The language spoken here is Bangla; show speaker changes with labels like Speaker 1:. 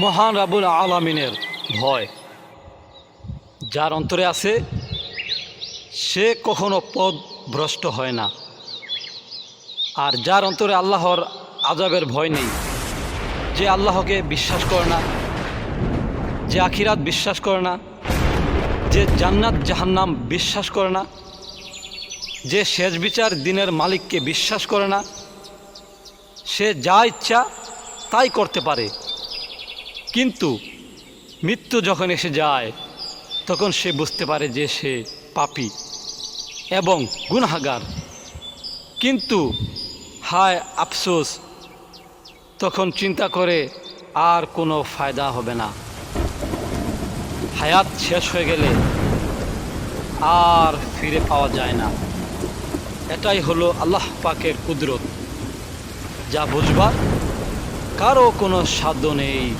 Speaker 1: মহান রাবুল আলামিনের ভয়। যার অন্তরে আছে, সে কখনো পদ ভ্রষ্ট হয় না। আর যার অন্তরে আল্লাহর আজাবের ভয় নেই, যে আল্লাহকে বিশ্বাস করে না, যে আখিরাত বিশ্বাস করে না, যে জান্নাত জাহান্নাম বিশ্বাস করে না, যে শেষ বিচার দিনের মালিককে বিশ্বাস করে না, সে যা ইচ্ছা তাই করতে পারে। কিন্তু মৃত্যু যখন এসে যায়, তখন সে বুঝতে পারে যে সে পাপি এবং গুনাহাগার। কিন্তু, হায় আফসোস, তখন চিন্তা করে আর কোনো ফায়দা হবে না। হায়াত শেষ হয়ে গেলে আর ফিরে পাওয়া যায় না। এটাই হলো আল্লাহ পাকের কুদরত, যা বুঝবার কারও কোনো সাধ্য নেই।